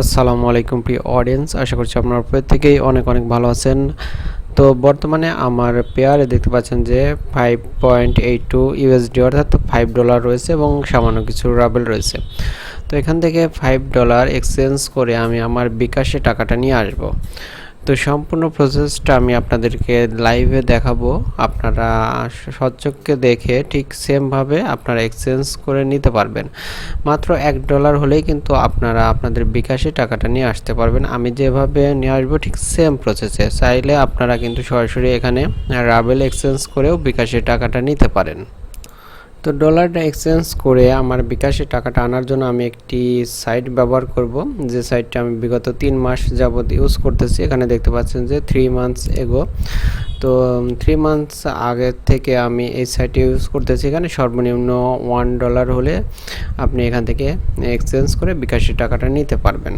আসসালামু আলাইকুম প্রিয় অডিয়েন্স আশা করছি আপনার প্রত্যেকেই অনেক অনেক ভালো আছেন। তো বর্তমানে আমার পেয়ারে দেখতে পাচ্ছেন যে five point eight two USD অর্থাৎ ফাইভ ডলার রয়েছে এবং সামান্য কিছু রাবেল রয়েছে। তো এখান থেকে ফাইভ ডলার এক্সচেঞ্জ করে আমি আমার বিকাশে টাকাটা নিয়ে আসব। তো সম্পূর্ণ প্রসেসটা আমি আপনাদেরকে লাইভে দেখাবো। আপনারা সচক্ষে দেখে ঠিক সেমভাবে আপনারা এক্সচেঞ্জ করে নিতে পারবেন। মাত্র এক ডলার হলেই কিন্তু আপনারা আপনাদের বিকাশে টাকাটা নিয়ে আসতে পারবেন। আমি যেভাবে নিয়ে আসব ঠিক সেম প্রসেসে চাইলে আপনারা কিন্তু সরাসরি এখানে রাবেল এক্সচেঞ্জ করেও বিকাশে টাকাটা নিতে পারেন। তো ডলারটা এক্সচেঞ্জ করে আমার বিকাশে টাকাটা আনার জন্য আমি একটি সাইট ব্যবহার করব। যে সাইটটা আমি বিগত তিন মাস যাবৎ ইউজ করতেছি। এখানে দেখতে পাচ্ছেন যে থ্রি মান্থস এগো তো থ্রি মান্থস আগের থেকে আমি এই সাইটে ইউজ করতেছি। এখানে সর্বনিম্ন ওয়ান ডলার হলে আপনি এখান থেকে এক্সচেঞ্জ করে বিকাশের টাকাটা নিতে পারবেন।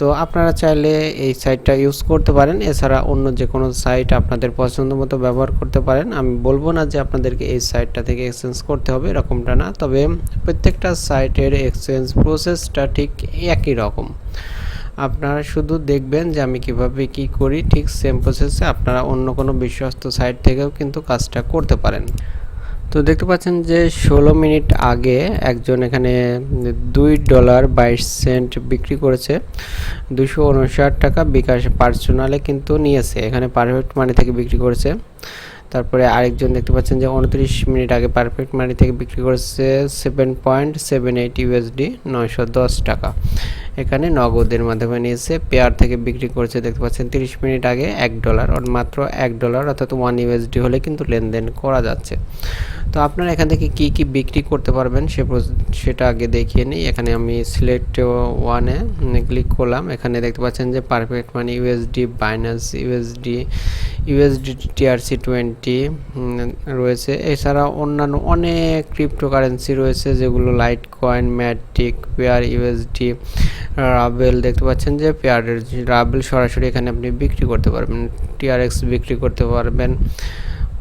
তো আপনারা চাইলে এই সাইটটা ইউজ করতে পারেন। এছাড়া অন্য যে কোনো সাইট আপনাদের পছন্দ মতো ব্যবহার করতে পারেন। আমি বলব না যে আপনাদেরকে এই সাইটটা থেকে এক্সচেঞ্জ করতে হবে, এরকমটা না। তবে প্রত্যেকটা সাইটের এক্সচেঞ্জ প্রসেসটা ঠিক একই রকম। আপনারা শুধু দেখবেন যে আমি কীভাবে কি করি, ঠিক সেম প্রসেসে আপনারা অন্য কোনো বিশ্বস্ত সাইট থেকেও কিন্তু কাজটা করতে পারেন। তো দেখতে পাচ্ছেন যে ষোলো মিনিট আগে একজন এখানে দুই ডলার বাইশ সেন্ট বিক্রি করেছে। দুশো উনষাট টাকা বিকাশ পার্সোনালে কিন্তু নিয়েছে। এখানে পারফেক্ট মানি থেকে বিক্রি করেছে। তারপরে আরেকজন দেখতে পাচ্ছেন যে উনত্রিশ মিনিট আগে পারফেক্ট মানি থেকে বিক্রি করেছে seven point seven eight USD নয়শো দশ টাকা। এখানে নগদের মাধ্যমে নিয়েছে পেয়ার থেকে বিক্রি করেছে, দেখতে পাচ্ছেন তিরিশ মিনিট আগে এক ডলার মাত্র এক ডলার অর্থাৎ ওয়ান ইউএসডি হলে কিন্তু লেনদেন করা যাচ্ছে। তো আপনারা এখান থেকে কি কি বিক্রি করতে পারবেন সে সেটা আগে দেখিয়ে নিই। এখানে আমি সিলেক্ট ওয়ানে ক্লিক করলাম। এখানে দেখতে পাচ্ছেন যে perfect money USD Binance USD USD TRC twenty রয়েছে। এছাড়া অন্যান্য অনেক ক্রিপ্টোকারেন্সি রয়েছে, যেগুলো litecoin matic pair USD ruble দেখতে পাচ্ছেন যে পেয়ারের রাবেল সরাসরি এখানে আপনি বিক্রি করতে পারবেন টিআরএক্স বিক্রি করতে পারবেন।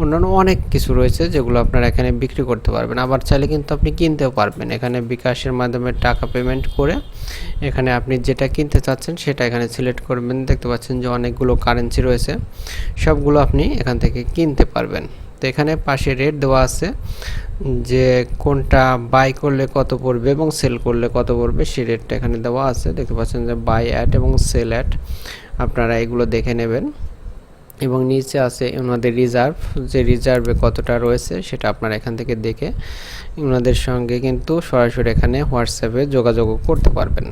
অন্যান্য অনেক কিছু রয়েছে যেগুলো আপনারা এখানে বিক্রি করতে পারবেন। আবার চাইলে কিন্তু আপনি কিনতেও পারবেন। এখানে বিকাশের মাধ্যমে টাকা পেমেন্ট করে এখানে আপনি যেটা কিনতে চাচ্ছেন সেটা এখানে সিলেক্ট করবেন। দেখতে পাচ্ছেন যে অনেকগুলো কারেন্সি রয়েছে। সবগুলো আপনি এখান থেকে কিনতে পারবেন। তো এখানে পাশে রেট দেওয়া আছে যে কোনটা বাই করলে কত পড়বে এবং সেল করলে কত পড়বে সেই রেটটা এখানে দেওয়া আছে। দেখতে পাচ্ছেন যে বাই অ্যাড এবং সেল অ্যাড আপনারা এগুলো দেখে নেবেন। এবং নিচে আছে ওনাদের রিজার্ভ যে রিজার্ভে কতটা রয়েছে সেটা আপনারা এখান থেকে দেখে ওনাদের সঙ্গে কিন্তু সরাসরি এখানে হোয়াটসঅ্যাপে যোগাযোগ করতে পারবেন।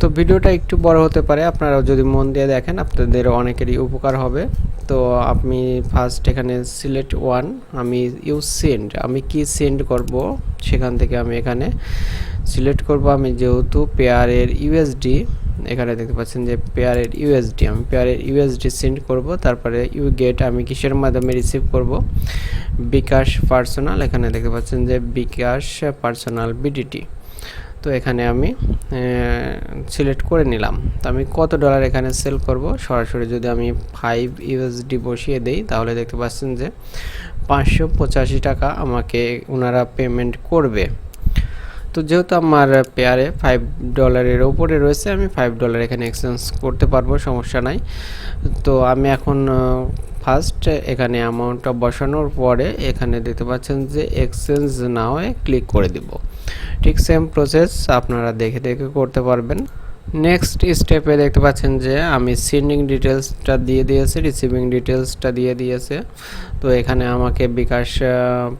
তো ভিডিওটা একটু বড় হতে পারে আপনারা যদি মন দিয়ে দেখেন, আপনাদের অনেকেরই উপকার হবে। তো আপনি ফার্স্ট এখানে সিলেক্ট ওয়ান আমি ইউ সেন্ড আমি কি সেন্ড করব সেখান থেকে আমি এখানে সিলেক্ট করব। আমি যেহেতু পেয়ারের ইউএসডি এখানে দেখতে পাচ্ছেন যে পেয়ারের ইউএসডি আমি পেয়ারের ইউএসডি সেন্ড করব, তারপরে ইউ গেট আমি কিসের মাধ্যমে রিসিভ করব? বিকাশ পার্সোনাল এখানে দেখতে পাচ্ছেন যে বিকাশ পার্সোনাল বিডিটি তো এখানে আমি সিলেক্ট করে নিলাম। তো আমি কত ডলার এখানে সেল করব? সরাসরি যদি আমি ফাইভ ইউএসডি বসিয়ে দেই, তাহলে দেখতে পাচ্ছেন যে পাঁচশো পঁচাশি টাকা আমাকে ওনারা পেমেন্ট করবে। তো যেহেতু আমার পেয়ারে ফাইভ ডলারের ওপরে রয়েছে, আমি ফাইভ ডলার এখানে এক্সচেঞ্জ করতে পারব, সমস্যা নাই। তো আমি এখন ফার্স্ট এখানে অ্যামাউন্টটা বসানোর পরে এখানে দেখতে পাচ্ছেন যে এক্সচেঞ্জ না হয়ে ক্লিক করে দিব। ঠিক সেম প্রসেস আপনারা দেখে দেখে করতে পারবেন। নেক্সট স্টেপে দেখতে পাচ্ছেন যে আমি সেন্ডিং ডিটেলসটা দিয়ে দিয়েছি রিসিভিং ডিটেলসটা দিয়ে দিয়েছে। তো এখানে আমাকে বিকাশ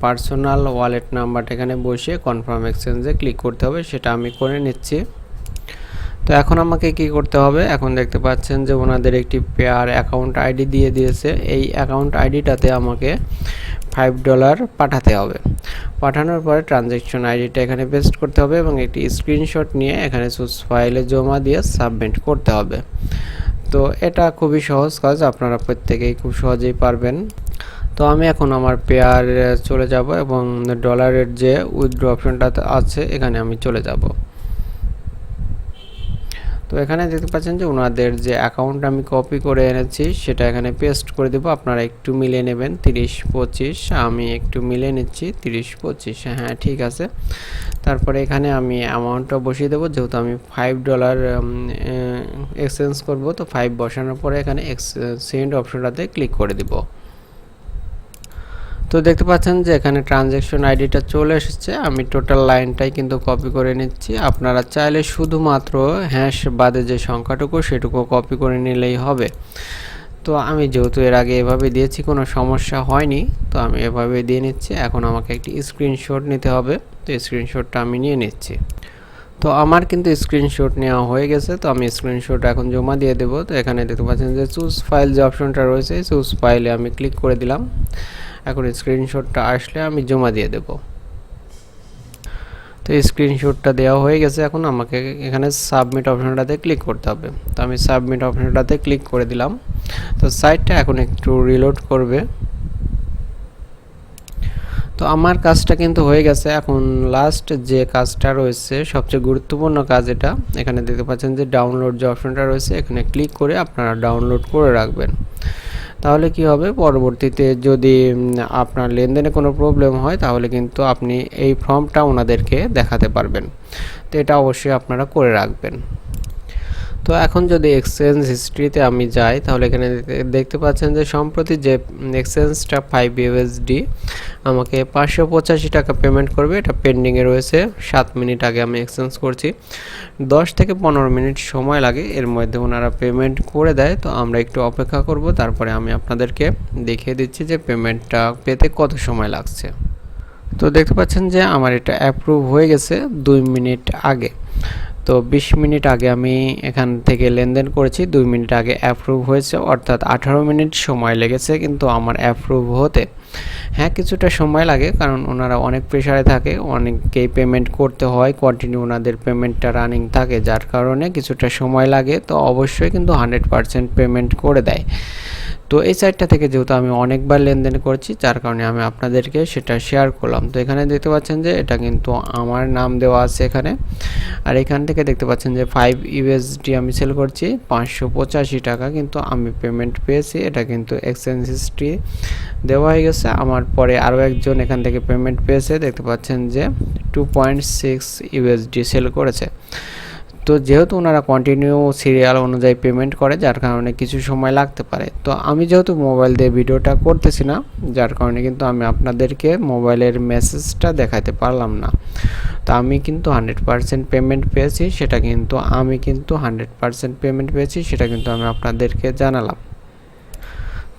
পার্সোনাল ওয়ালেট নাম্বারটা এখানে বসিয়ে কনফার্ম এক্সচেঞ্জে ক্লিক করতে হবে, সেটা আমি করে নিচ্ছি। তো এখন আমাকে কি করতে হবে? এখন দেখতে পাচ্ছেন যে ওনাদের একটি পেয়ার অ্যাকাউন্ট আইডি দিয়ে দিয়েছে। এই অ্যাকাউন্ট আইডিটাতে আমাকে ফাইভ ডলার পাঠাতে হবে। পাঠানোর পরে ট্রানজ্যাকশন আইডিটা এখানে পেস্ট করতে হবে এবং একটি স্ক্রিনশট নিয়ে এখানে সোর্স ফাইলে জমা দিয়ে সাবমিট করতে হবে। তো এটা খুবই সহজ কাজ, আপনারা প্রত্যেকেই খুব সহজেই পারবেন। তো আমি এখন আমার পেয়ার চলে যাব এবং ডলারের যে উইথড্র অপশনটা আছে, এখানে আমি চলে যাব। তো এখানে দেখতে পাচ্ছেন যে ওনাদের যে অ্যাকাউন্ট আমি কপি করে এনেছি, সেটা এখানে পেস্ট করে দেবো। আপনারা একটু মিলিয়ে নেবেন, তিরিশ পঁচিশ, আমি একটু মিলিয়ে নিচ্ছি, তিরিশ পঁচিশ হ্যাঁ ঠিক আছে। তারপরে এখানে আমি অ্যামাউন্টটা বসিয়ে দেবো, যেহেতু আমি ফাইভ ডলার এক্সচেঞ্জ করব, তো ফাইভ বসানোর পরে এখানে এক্সচেঞ্জ অপশনটাতে ক্লিক করে দিব। তো দেখতে পাচ্ছেন যে এখানে ট্রানজ্যাকশন আইডিটা চলে এসেছে। আমি টোটাল লাইনটাই কিন্তু কপি করে নিচ্ছি। আপনারা চাইলে শুধুমাত্র হ্যাশ বাদে যে সংখ্যাটুকু সেটুকু কপি করে নিলেই হবে। তো আমি যেহেতু এর আগে এভাবে দিয়েছি, কোনো সমস্যা হয়নি। তো আমি এভাবে দিয়ে নিচ্ছি। এখন আমাকে একটি স্ক্রিনশট নিতে হবে। তো স্ক্রিনশটটা আমি নিয়ে নিচ্ছি। তো আমার কিন্তু স্ক্রিনশট নেওয়া হয়ে গেছে। তো আমি স্ক্রিনশট এখন জমা দিয়ে দেবো। তো এখানে দেখতে পাচ্ছেন যে চুজ ফাইল যে অপশনটা রয়েছে চুজ ফাইলে আমি ক্লিক করে দিলাম। এখন স্ক্রিনশটটা আসলে আমি জমা দিয়ে দেব। তো স্ক্রিনশটটা দেওয়া হয়ে গেছে, এখন আমাকে এখানে সাবমিট অপশনটাতে ক্লিক করতে হবে। তো আমি সাবমিট অপশনটাতে ক্লিক করে দিলাম। তো সাইটটা এখন একটু রিলোড করবে। তো আমার কাজটা কিন্তু হয়ে গেছে। এখন লাস্ট যে কাজটা রয়েছে, সবচেয়ে গুরুত্বপূর্ণ কাজ এটা, এখানে দেখতে পাচ্ছেন যে ডাউনলোড যে অপশনটা রয়েছে, এখানে ক্লিক করে আপনারা ডাউনলোড করে রাখবেন। তাহলে কি হবে? পরবর্তীতে যদি আপনার লেনদেনে কোনো প্রবলেম হয়, তাহলে কিন্তু আপনি এই ফর্মটা ওনাদেরকে দেখাতে পারবেন। তো এটা অবশ্যই আপনারা করে রাখবেন। তো এখন যদি এক্সচেঞ্জ হিস্ট্রিতে আমি যাই, তাহলে এখানে দেখতে পাচ্ছেন যে সম্প্রতি যে এক্সচেঞ্জটা ফাইভ ইউএসডি আমাকে পাঁচশো পঁচাশি টাকা পেমেন্ট করবে। এটা পেন্ডিংয়ে রয়েছে। সাত মিনিট আগে আমি এক্সচেঞ্জ করছি। দশ থেকে পনেরো মিনিট সময় লাগে। এর মধ্যে ওনারা পেমেন্ট করে দেয়। তো আমরা একটু অপেক্ষা করব। তারপরে আমি আপনাদেরকে দেখিয়ে দিচ্ছি যে পেমেন্টটা পেতে কত সময় লাগছে। তো দেখতে পাচ্ছেন যে আমার এটা অ্যাপ্রুভ হয়ে গেছে দুই মিনিট আগে। তো বিশ মিনিট আগে আমি এখান থেকে লেনদেন করেছি, দুই মিনিট আগে অ্যাপ্রুভ হয়েছে, অর্থাৎ আঠারো মিনিট সময় লেগেছে কিন্তু আমার অ্যাপ্রুভ হতে। হ্যাঁ কিছুটা সময় লাগে কারণ ওনারা অনেক প্রেশারে থাকে অনেককেই পেমেন্ট করতে হয় কন্টিনিউ ওনাদের পেমেন্টটা রানিং থাকে, যার কারণে কিছুটা সময় লাগে, তো অবশ্যই কিন্তু হান্ড্রেড পারসেন্ট পেমেন্ট করে দেয়। তো এই সাইটটা থেকে যেহেতু আমি অনেকবার লেনদেন করছি, যার কারণে আমি আপনাদেরকে সেটা শেয়ার করলাম। তো এখানে দেখতে পাচ্ছেন যে এটা কিন্তু আমার নাম দেওয়া আছে এখানে। আর এখান থেকে দেখতে পাচ্ছেন যে ফাইভ ইউএসডি আমি সেল করছি, পাঁচশো পঁচাশি টাকা কিন্তু আমি পেমেন্ট পেয়েছি। এটা কিন্তু এক্সচেঞ্জ হিস্ট্রি দেওয়া হয়ে গেছে। আমার পরে আরও একজন এখান থেকে পেমেন্ট পেয়েছে। দেখতে পাচ্ছেন যে two point six USD sell করেছে। তো যেহেতু ওনারা কন্টিনিউ সিরিয়াল অনুযায়ী পেমেন্ট করে, যার কারণে কিছু সময় লাগতে পারে। তো আমি যেহেতু মোবাইল দিয়ে ভিডিওটা করতেছি না, যার কারণে কিন্তু আমি আপনাদেরকে মোবাইলের মেসেজটা দেখাতে পারলাম না। তো আমি কিন্তু হান্ড্রেড পারসেন্ট পেমেন্ট পেয়েছি, সেটা কিন্তু আমি কিন্তু হান্ড্রেড পারসেন্ট পেমেন্ট পেয়েছি, সেটা কিন্তু আমি আপনাদেরকে জানালাম।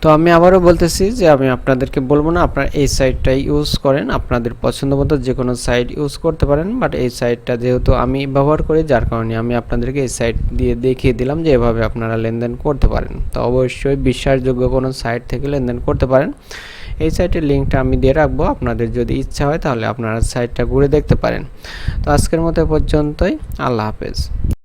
তো আমি আবারও বলতেছি যে আমি আপনাদেরকে বলব না, আপনারা এই সাইটটাই ইউজ করেন, আপনাদের পছন্দ মতো যে কোনো সাইট ইউজ করতে পারেন বাট এই সাইটটা যেহেতু আমি ব্যবহার করি, যার কারণে আমি আপনাদেরকে এই সাইট দিয়ে দেখিয়ে দিলাম যে এভাবে আপনারা লেনদেন করতে পারেন। তো অবশ্যই বিশ্বাসযোগ্য কোনো সাইট থেকে লেনদেন করতে পারেন। এই সাইটের লিঙ্কটা আমি দিয়ে রাখব, আপনাদের যদি ইচ্ছা হয় তাহলে আপনারা সাইটটা ঘুরে দেখতে পারেন। তো আজকের মতো পর্যন্তই, আল্লাহ হাফেজ।